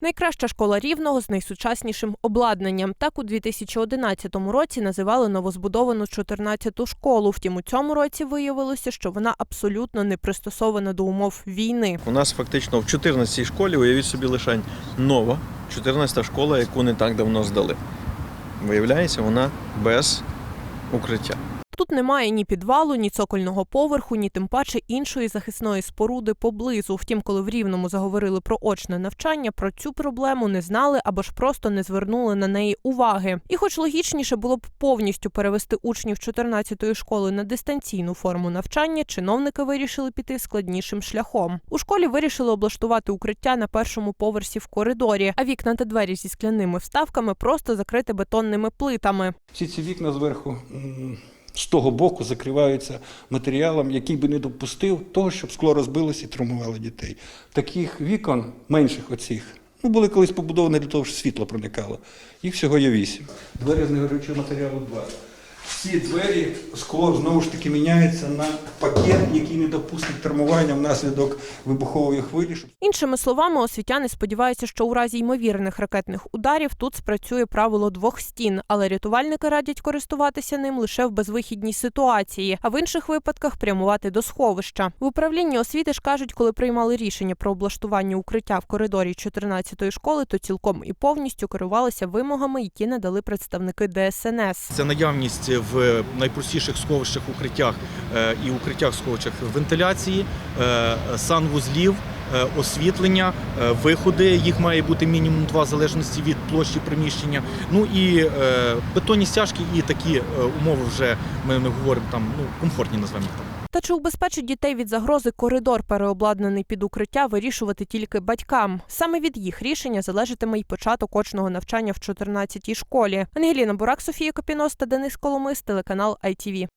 Найкраща школа рівного з найсучаснішим обладнанням. Так у 2011 році називали новозбудовану 14-ту школу. Втім, у цьому році виявилося, що вона абсолютно не пристосована до умов війни. У нас фактично в 14-й школі, уявіть собі лише нова 14-та школа, яку не так давно здали. Виявляється, вона без укриття. Тут немає ні підвалу, ні цокольного поверху, ні тим паче іншої захисної споруди поблизу. Втім, коли в рівному заговорили про очне навчання, про цю проблему не знали або ж просто не звернули на неї уваги. І, хоч логічніше було б повністю перевести учнів 14-ї школи на дистанційну форму навчання, чиновники вирішили піти складнішим шляхом. У школі вирішили облаштувати укриття на першому поверсі в коридорі, а вікна та двері зі скляними вставками просто закрити бетонними плитами. Всі ці вікна зверху з того боку закриваються матеріалом, який би не допустив того, щоб скло розбилося і травмувало дітей. Таких вікон, менших оцих, ну, були колись побудовані для того, щоб світло проникало. Їх всього є вісім. Двері з негорючого матеріалу два. Всі двері, скло знову ж таки міняється на пакет, який не допустить травмування внаслідок вибухової хвилі. Іншими словами, освітяни сподіваються, що у разі ймовірних ракетних ударів тут спрацює правило двох стін, але рятувальники радять користуватися ним лише в безвихідній ситуації, а в інших випадках прямувати до сховища. В управлінні освіти ж кажуть, коли приймали рішення про облаштування укриття в коридорі 14-ї школи, то цілком і повністю керувалися вимогами, які надали представники ДСНС. Це наявність в найпростіших сховищах укриттях е, і укриттях сховищах вентиляції, е, санвузлів, е, освітлення, виходи. Їх має бути мінімум два в залежності від площі приміщення. Ну і бетонні стяжки, і такі умови вже ми не говоримо там ну комфортні назвемо їх так. Та чи убезпечить дітей від загрози коридор, переобладнаний під укриття, вирішувати тільки батькам. Саме від їх рішення залежатиме й початок очного навчання в 14-й школі. Ангеліна Бурак, Софія Копінос та Денис Коломис, телеканал ITV.